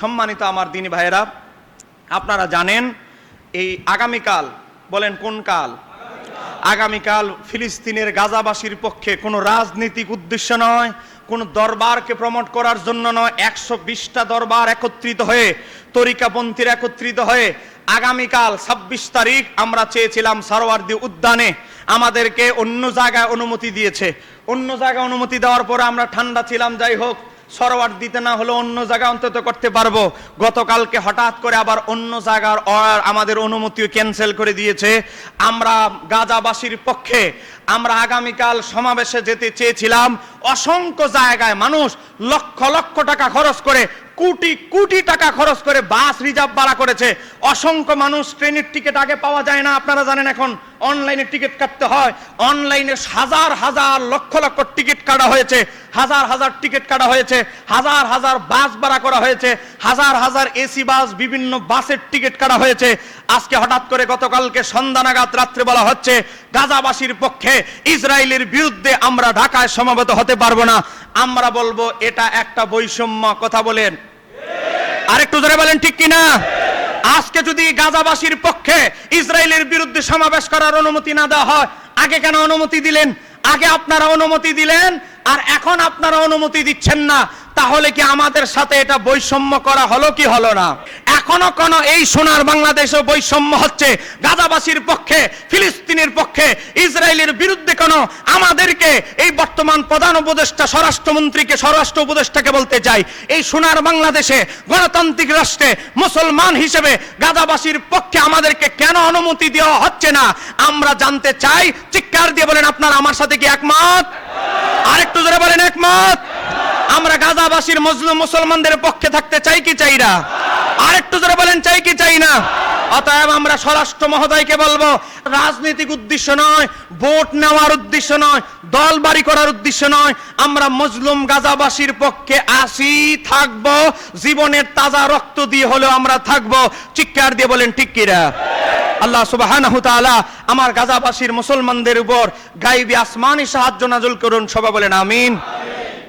সম্মানিত আমার দিনী ভাইয়েরা, আপনারা জানেন এই আগামীকাল, বলেন কোন কাল? আগামীকাল ফিলিস্তিনের গাজাবাসীর পক্ষে কোনো রাজনৈতিক উদ্দেশ্য নয়, কোনো দরবারকে প্রমোট করার জন্য নয়, একশো বিশটা দরবার একত্রিত হয়ে, তরিকাপন্থীর একত্রিত হয়ে আগামীকাল ছাব্বিশ তারিখ আমরা চেয়েছিলাম সারোয়ার্দি উদ্যানে। আমাদেরকে অন্য জায়গায় অনুমতি দিয়েছে। অন্য জায়গায় অনুমতি দেওয়ার পরে আমরা ঠান্ডা ছিলাম, যাই হোক সরোয়ার দিতে না হলে অন্য জায়গা অন্তত করতে পারব। গতকালকে হঠাৎ করে আবার অন্য জায়গার আমাদের অনুমতিও ক্যান্সেল করে দিয়েছে। আমরা গাজাবাসীর পক্ষে আমরা আগামীকাল সমাবেশে যেতে চেয়েছিলাম। অসংখ্য জায়গায় মানুষ লক্ষ লক্ষ টাকা খরচ করে, কোটি কোটি টাকা খরচ করে বাস রিজার্ভ ভাড়া করেছে। অসংখ্য মানুষ ট্রেনের টিকিট আগে পাওয়া যায় না, আপনারা জানেন এখন অনলাইনে টিকিট কাটতে হয়। অনলাইনে হাজার হাজার লক্ষ লক্ষ টিকিট কাটা হয়েছে। হাজার হাজার টিকিট কাটা হয়েছে, হাজার হাজার বাস ভাড়া করা হয়েছে, হাজার হাজার এসি, বাস, বিভিন্ন বাসের টিকিট কাটা হয়েছে। আজকে হঠাৎ করে গতকালকে সন্ধ্যা নাগাদ রাত্রে বলা হচ্ছে, গাজাবাসীর পক্ষে ইসরায়েলের বিরুদ্ধে আমরা ঢাকায় সমাবেত হতে পারব না। আমরা বলব, এটা একটা বৈষম্য, কথা বলেন। আরেকটু ধরে বলেন, ঠিক কিনা? আজকে যদি গাজাবাসীর পক্ষে ইসরায়েলের বিরুদ্ধে সমাবেশ করার অনুমতি না দেওয়া হয়, আগে কেন অনুমতি দিলেন? আগে আপনারা অনুমতি দিলেন? আর এখন আপনারা অনুমতি দিচ্ছেন না, তাহলে কি আমাদের সাথে এটা বৈষম্য করা হলো কি হলো না? এখনও কোন এই সোনার বাংলাদেশে বৈষম্য হচ্ছে, গাজাবাসীর পক্ষে, ফিলিস্তিনের পক্ষে, ইসরায়েলের বিরুদ্ধে কোন আমাদেরকে এই বর্তমান প্রধান উপদেষ্টা, স্বরাষ্ট্রমন্ত্রীকে, স্বরাষ্ট্র উপদেষ্টাকে বলতে চাই। এই সোনার বাংলাদেশে গণতান্ত্রিক রাষ্ট্রে মুসলমান হিসেবে গাজাবাসীর পক্ষে আমাদেরকে কেন অনুমতি দেওয়া হচ্ছে না? আমরা জানতে চাই, চিৎকার দিয়ে বলেন, আপনারা আমার সাথে কি একমত? একমত? আমরা গাজাবাসীর মজলুম মুসলমানদের পক্ষে থাকতে চাই কি চাই না? আরেকটু জোরে বলেন, চাই কি চাই না? অতএব আমরা স্বরাষ্ট্র মহোদয়কে বলব, রাজনৈতিক উদ্দেশ্য নয়, ভোট নেওয়ার উদ্দেশ্য নয়, দল বাড়ি করার উদ্দেশ্য নয়, আমরা মজলুম গাজাবাসীর পক্ষে আসি, থাকব, জীবনের তাজা রক্ত দিয়ে হলেও আমরা থাকব। চিৎকার দিয়ে বলেন, ঠিক কিরা আল্লাহ সুবাহ আমার গাজাবাসীর মুসলমানদের উপর গাইবি আসমানি সাহায্য নাজুল করুন সবাই বলেন আমিন।